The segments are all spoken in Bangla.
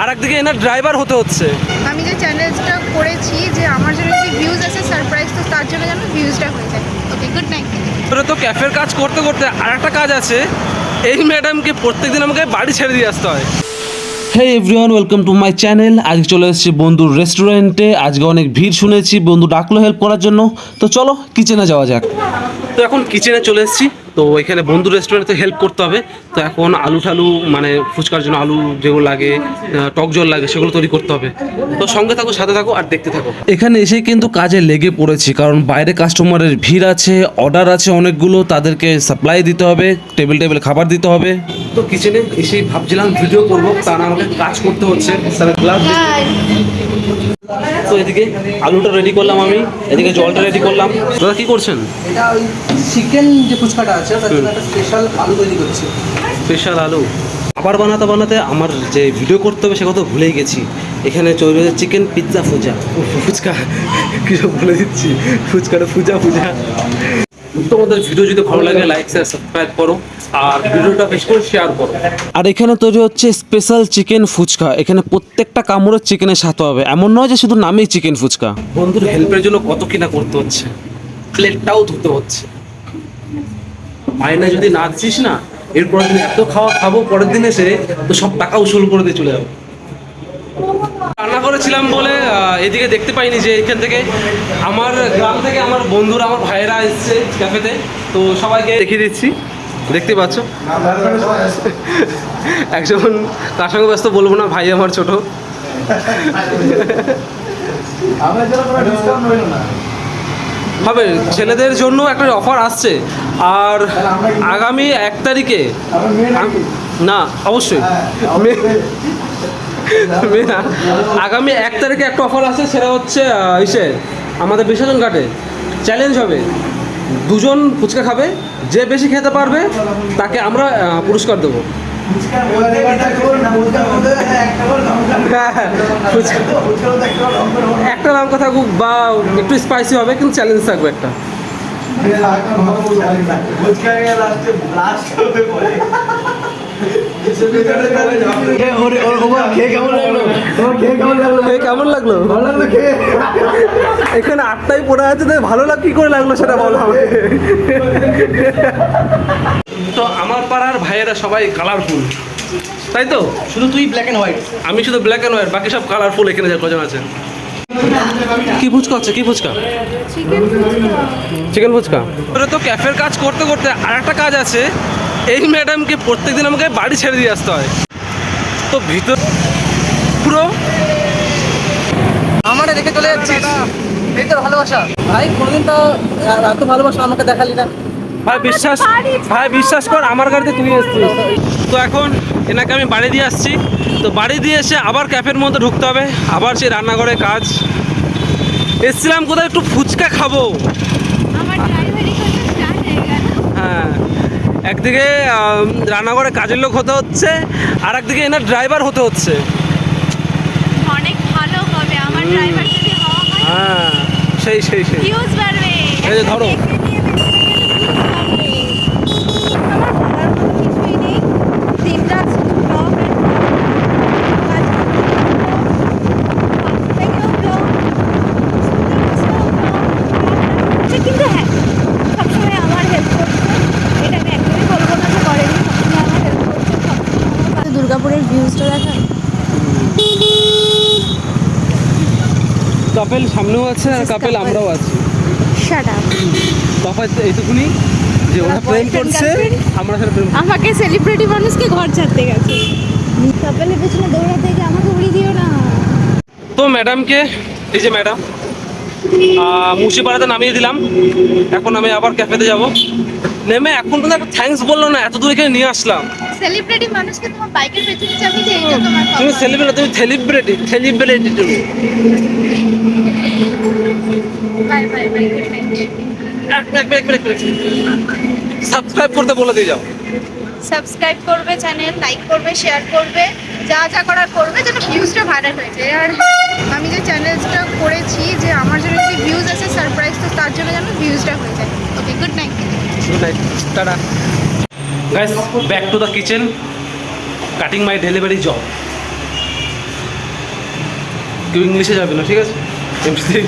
আর একদিকে এনার ড্রাইভার হতে হচ্ছে। আমি যে চ্যানেলটা করেছি যে আমার জন্য যদি ভিউজ আছে সারপ্রাইজ তো তার জন্য যেন ভিউজটা হয়ে যায়। ওকে গুড নাইট তারপরে তো ক্যাফের কাজ করতে করতে আর একটা কাজ আছে। এই ম্যাডামকে প্রত্যেকদিন আমাকে বাড়ি ছেড়ে দিয়ে আসতে হয়। Hey everyone welcome to my channel আজকে চলে এসেছি বন্ধুর রেস্টুরেন্টে আজকে অনেক ভিড় শুনেছি বন্ধু ডাকলো হেল্প করার জন্য। তো চলো কিচেনে যাওয়া যাক। তো এখন কিচেনে চলে এসেছি। তো এখানে বন্ধু রেস্টুরেন্টে হেল্প করতে হবে। তো এখন আলু ঠালু মানে ফুচকার জন্য আলু যেগুলো লাগে টক জল লাগে সেগুলো তৈরি করতে হবে। তো সঙ্গে থাকো সাথে থাকো আর দেখতে থাকো। এখানে এসে কিন্তু কাজে লেগে পড়েছি কারণ বাইরে কাস্টমারের ভিড় আছে অর্ডার আছে অনেকগুলো তাদেরকে সাপ্লাই দিতে হবে টেবিল টেবিল খাবার দিতে হবে। তো কিচেনে এসেই ভাবছিলাম ভিডিও করব তা না আমাকে কাজ করতে হচ্ছে। তো এদিকে আলুটা রেডি করলাম আমি এদিকে জলটা রেডি করলাম। দাদা কি করছেন? এটা ওই চিকেন যে ফুচকাটা আছে তার জন্য একটা স্পেশাল আলু তৈরি করছি। স্পেশাল আলু। খাবার বানাতে বানাতে আমার যে ভিডিও করতে হবে সে কথা ভুলেই গেছি। এখানে চলে যাচ্ছে চিকেন পিৎজা ফুজা। ফুচকা। কিছু বলে দিচ্ছি? ফুচকাটা ফুজা ফুজা। তোমাদের ভিডিও যদি ভালো লাগে লাইক শেয়ার সাবস্ক্রাইব করো। আর ভিডিওটা বেশি করে শেয়ার করো। আর এখানে তৈরি হচ্ছে স্পেশাল চিকেন ফুচকা। এখানে প্রত্যেকটা কামড়ের চিকেনের সাথে হবে এমন নয় যে শুধু নামেই চিকেন ফুচকা। বন্ধুর হেল্পের জন্য কত কিনা করতে হচ্ছে। প্লেটটাও ধুতে হচ্ছে। মাইনে যদি না দিচ্ছিস না এরপর দিন এত খাওয়া খাব পরের দিন এসে তো সব টাকা উসুল করে দিয়ে চলে যাব। রান্না করেছিলাম বলে এদিকে দেখতে পাইনি যে এখান থেকে। আমার গ্রাম থেকে আমার বন্ধুরা, আমার ভাইয়েরা এসছে ক্যাফেতে। তো সবাইকে দেখিয়ে দিচ্ছি। দেখতে পাচ্ছ? একজন, তার সঙ্গে ব্যস্ত বলব না, ভাই আমার ছোট। হবে, ছেলেদের জন্য একটা অফার আসছে। আর আগামী এক তারিখে না, অবশ্যই। না। আগামী এক তারিখে একটা অফার আছে, সেটা হচ্ছে ইসে, আমাদের বিসর্জন ঘাটে। চ্যালেঞ্জ হবে। দুজন ফুচকা খাবে, যে বেশি খেতে পারবে, তাকে আমরা পুরস্কার দেবো। একটা লঙ্কা থাকুক বা, একটু স্পাইসি হবে, কিন্তু চ্যালেঞ্জ থাকবে একটা। খেয়ে কেমন লাগল এখানে আটটাই পড়ে আছে তাই ভালো লাগ কি করে লাগল সেটা বলো তো আমার পাড়ার ভাইয়েরা সবাই কালারফুল তাই তো? শুধু তুই ব্ল্যাক অ্যান্ড হোয়াইট আমি শুধু ব্ল্যাক অ্যান্ড হোয়াইট বাকি সব কালারফুল এখানে যা কজন আছে কি ফুচকা হচ্ছে? কি ফুচকা? Chicken chicken fuchka? ওটা তো ক্যাফের কাজ করতে করতে আর একটা কাজ আছে। এই ম্যাডামকে প্রত্যেকদিন আমাকে বাড়ি ছেড়ে দিয়ে আসতে হয়। তো ভিতর পুরো আমারে দেখে চলে যাচ্ছিস? এই তো ভালোবাসা। ভাই কোনোদিন তো এত ভালোবাসা আমাকে দেখালি না। ভাই বিশ্বাস ভাই বিশ্বাস কর আমার গাড়িতে তুই এসছিস তো এখন এনাকে আমি বাড়ি দিয়ে আসছি। তো বাড়ি দিয়ে এসে আবার ক্যাফের মধ্যে ঢুকতে হবে। আবার সেই রান্নাঘরে কাজ। এসছিলাম কোথায়? একটু ফুচকা খাব। আমার ড্রাইভারি করতে স্টার্ট গেল। হ্যাঁ। একদিকে রান্নাঘরে কাজের লোক হতে হচ্ছে আর একদিকে এনার ড্রাইভার হতে হচ্ছে। অনেক ভালো হবে আমার ড্রাইভার যদি হয়। হ্যাঁ সেই সেই সেই। ভিউজ বাড়বে। এই যে ধরো। একটা দেখে নিয়ে বেশি বেশি views বাড়বে। আমার বলার মতো কিছুই নেই দিনরাত শুধু vlog and vlog। কাজ করতে থেকেও vlog, স্কুলে বসেও vlog। আচ্ছা, কিন্তু হ্যাঁ সবসময় আমার হেল্প করছে এটা আমি একদমই বলব না যে করেনি সবসময় আমার হেল্প করছে সবসময় আমার দুর্গাপুরের ভিউজটা দেখা কাপেল সামনেও আছে আর কাপেল আমরাও আছি। শাট আপ তফাৎ এইটুকুনি যে ওরা ওরা প্রেম করছে আমরা সেটা প্রেম আমাকে সেলিব্রিটি মানুষকে ঘর ছাড়তে গেছে। কাপেলের পেছনে দৌড়াতে গিয়ে আমাকে উড়িয়ে দিও না। তো ম্যাডামকে এই যে ম্যাডাম মুর্শিপাড়াতে নামিয়ে দিলাম। এখন আমি আবার ক্যাফেতে যাব। নেমে এখন তো একটা থ্যাঙ্কস বলল না এত দূর এখানে নিয়ে আসলাম? সেলিব্রিটি মানুষকে তোমার বাইকের পেছনে চাবি যে এইটা তোমার তুমি। সেলিব্রিটি তুমি সেলিব্রিটি সেলিব্রিটি তুমি। Bye bye bye good night subscribe করতে বলে দিয়ে যাও। সাবস্ক্রাইব করবে চ্যানেল লাইক করবে শেয়ার করবে, যা যা করার করবে যেন ভিউজটা ভাইরাল হয়ে যায়। আর আমি যে চ্যানেলটা করেছি যে আমার জন্য যদি ভিউজ আছে সারপ্রাইজ তো তার জন্য যেন ভিউজটা হয়ে যায়। Okay good night good night tata guys back to the kitchen cutting my delivery job কেউ ইংলিশে যাবে না, ঠিক আছে? এমনিতে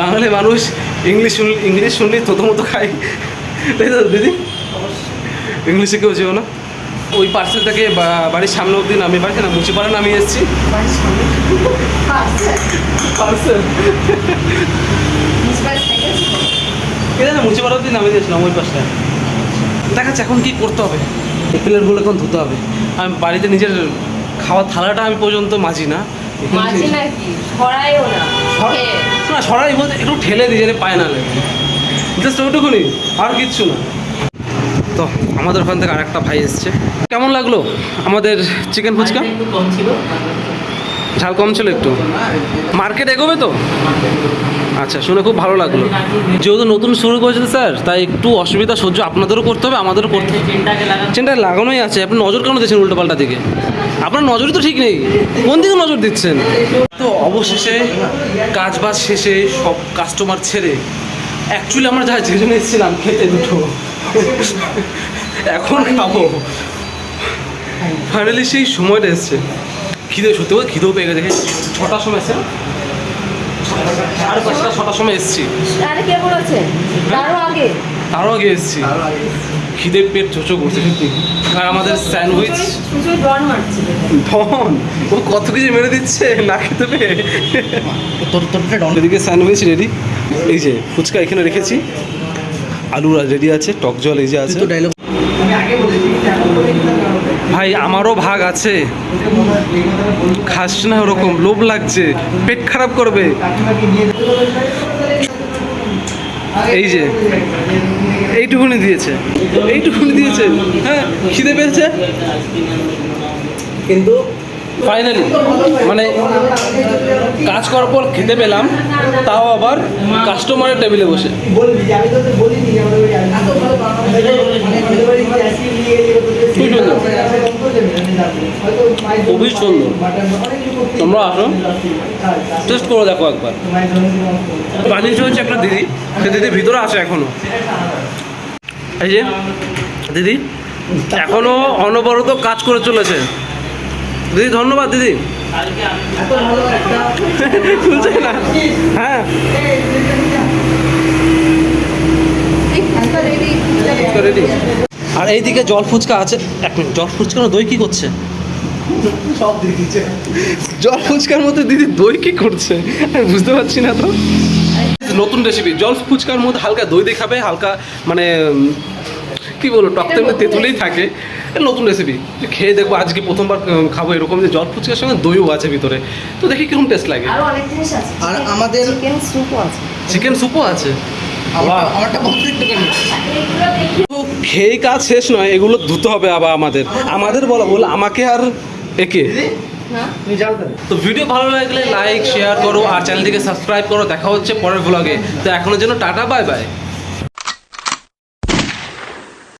বাঙালি মানুষ ইংলিশ শুনলে ইংলিশ শুনলে থতো মতো খাই তাই তো, দিদি? ইংলিশে কেউ যেও না। ওই পার্সেলটাকে বাড়ির সামনে অব্দি নামিয়ে বাড়ি না মুচিপাড়া নামিয়ে এসেছি। পার্সেল জানে মুচিপাড়া অব্দি নামিয়ে দিয়েছিলাম ওই পাশটা দেখাচ্ছে এখন কি করতে হবে? প্লেটগুলো এখন ধুতে হবে। আমি বাড়িতে নিজের খাওয়া থালাটা আমি পর্যন্ত মাজি না। না। সরাই বলতে একটু ঠেলে দিয়ে পায় না লাগে। জাস্ট ওইটুকুনি আর কিচ্ছু না। তো আমাদের ওখান থেকে আরেকটা ভাই এসছে। কেমন লাগল আমাদের চিকেন ফুচকা? ছিল। ঝাল কম ছিল একটু? মার্কেট এগোবে তো? আচ্ছা শুনে খুব ভালো লাগল। যেহেতু নতুন শুরু করেছেন স্যার তাই একটু অসুবিধা সহ্য আপনাদেরও করতে হবে আমাদেরও করতে হবে। চেনটা লাগানোই আছে আপনি নজর কেন দিচ্ছেন উল্টোপাল্টা দিকে? আপনার নজরই তো ঠিক নেই। কোন দিকে নজর দিচ্ছেন? তো অবশেষে কাজ বাজ শেষে সব কাস্টমার ছেড়ে অ্যাকচুয়ালি আমরা যা যে জন্য এসেছিলাম খেতে দুটো। এখন খাব ফাইনালি সেই সময়টা এসছে খিদে সত্যি বলতে খিদেও পেয়ে গেছে ছটার সময় এসছে? সাড়ে পাঁচটা ছটার সময় এসছি আরে কে বলেছে তারও আগে তারও আগে এসছি খিদে পেট চোচো করছে সত্যি আর আমাদের স্যান্ডউইচ ধন ও কত কিছু মেরে দিচ্ছে না খেতে পেয়ে তোর ডন এদিকে স্যান্ডউইচ রেডি এই যে ফুচকা এখানে রেখেছি আলু রেডি আছে টক জল এই যে আছে। তো ডায়লগ ভাই আমারও ভাগ আছে। খাস না ওরকম লোভ লাগছে পেট খারাপ করবে। এই যে এইটুকুনি দিয়েছে এইটুকুনি দিয়েছে। হ্যাঁ খিদে পেয়েছে? কিন্তু ফাইনালি মানে কাজ করার পর খেতে পেলাম, তাও আবার কাস্টমারের টেবিলে বসে। খুবই সুন্দর। খুবই সুন্দর তোমরা আসো। টেস্ট করে দেখো একবার। বানিয়েছে হচ্ছে একটা দিদি। সে দিদি ভিতরে আছে এখনও। এই যে, দিদি, এখনও অনবরত কাজ করে চলেছে। দিদি ধন্যবাদ দিদি। খুলছে না? হ্যাঁ। রেডি আর এইদিকে জল ফুচকা আছে। এক মিনিট জল ফুচকা দই কি করছে? সব দিচ্ছে জল ফুচকার মধ্যে দিদি দই কি করছে? আমি বুঝতে পারছি না তো। নতুন রেসিপি জল ফুচকার মধ্যে হালকা দই দেখাবে হালকা মানে কি বলব টক তেমনি তেঁতুলেই থাকে। নতুন রেসিপি খেয়ে দেখব আজকে প্রথমবার খাব এরকম যে জল ফুচকার সঙ্গে দইও আছে ভিতরে। তো দেখি কীরকম টেস্ট লাগে। আরও অনেক জিনিস আছে। আর আমাদের চিকেন স্যুপও আছে। চিকেন স্যুপও তো খেয়ে কাজ শেষ নয় এগুলো ধুতে হবে আবার আমাদের। আমাদের বলো বল আমাকে আর একে? তো ভিডিও ভালো লাগলে লাইক শেয়ার করো আর চ্যানেলটিকে সাবস্ক্রাইব করো। দেখা হচ্ছে পরের ব্লগে তো এখনও জন্য টাটা বাই বাই